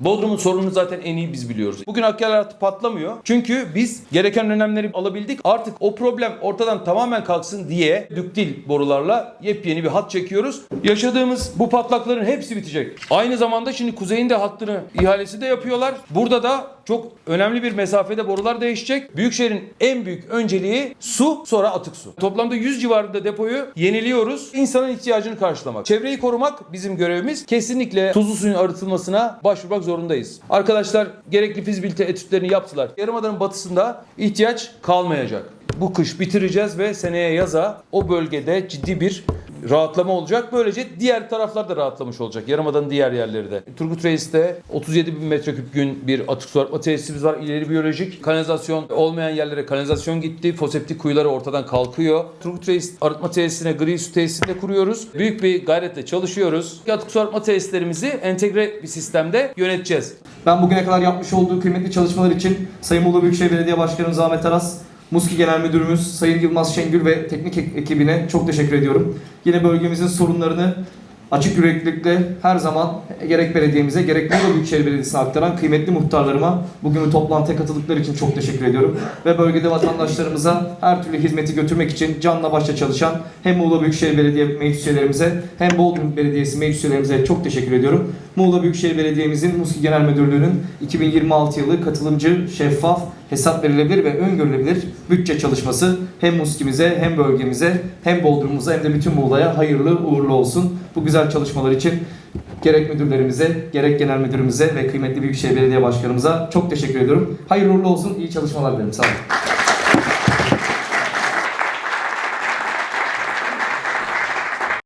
Bodrum'un sorununu zaten en iyi biz biliyoruz. Bugün Hakkari hattı patlamıyor. Çünkü biz gereken önlemleri alabildik. Artık o problem ortadan tamamen kalksın diye düktil borularla yepyeni bir hat çekiyoruz. Yaşadığımız bu patlakların hepsi bitecek. Aynı zamanda şimdi kuzeyin de hattını ihalesi de yapıyorlar. Burada da çok önemli bir mesafede borular değişecek. Büyükşehir'in en büyük önceliği su sonra atık su. Toplamda 100 civarında depoyu yeniliyoruz. İnsanın ihtiyacını karşılamak. Çevreyi korumak bizim görevimiz. Kesinlikle tuzlu suyun arıtılmasına başvurmak zorundayız. Arkadaşlar gerekli fizibilite etütlerini yaptılar. Yarımada'nın batısında ihtiyaç kalmayacak. Bu kış bitireceğiz ve seneye yaza o bölgede ciddi bir rahatlama olacak. Böylece diğer taraflar da rahatlamış olacak. Yarımada'nın diğer yerleri de. Turgut Reis'te 37 bin metreküp gün bir atık su arıtma tesisimiz var. İleri biyolojik. Kanalizasyon olmayan yerlere kanalizasyon gitti. Foseptik kuyuları ortadan kalkıyor. Turgut Reis arıtma tesisine gri su tesisini de kuruyoruz. Büyük bir gayretle çalışıyoruz. Atık su arıtma tesislerimizi entegre bir sistemde yöneteceğiz. Ben bugüne kadar yapmış olduğu kıymetli çalışmalar için Sayın Muğla Büyükşehir Belediye Başkanımız Ahmet Aras, Muski Genel Müdürümüz Sayın Yılmaz Şengül ve teknik ek- ekibine çok teşekkür ediyorum. Yine bölgemizin sorunlarını açık yüreklilikle her zaman gerek belediyemize gerek Muğla Büyükşehir Belediyesi'ne aktaran kıymetli muhtarlarıma bugün bu toplantıya katıldıkları için çok teşekkür ediyorum. Ve bölgede vatandaşlarımıza her türlü hizmeti götürmek için canla başla çalışan hem Muğla Büyükşehir Belediye meclis üyelerimize hem Bodrum Belediyesi meclis çok teşekkür ediyorum. Muğla Büyükşehir Belediye'mizin Muski Genel Müdürlüğü'nün 2026 yılı katılımcı, şeffaf, hesap verilebilir ve öngörülebilir bütçe çalışması hem Muski'mize hem bölgemize hem Bodrum'umuza hem de bütün Muğla'ya hayırlı uğurlu olsun. Bu güzel çalışmalar için gerek müdürlerimize, gerek genel müdürümüze ve kıymetli Büyükşehir Belediye Başkanımıza çok teşekkür ediyorum. Hayırlı uğurlu olsun, iyi çalışmalar dilerim. Sağ olun.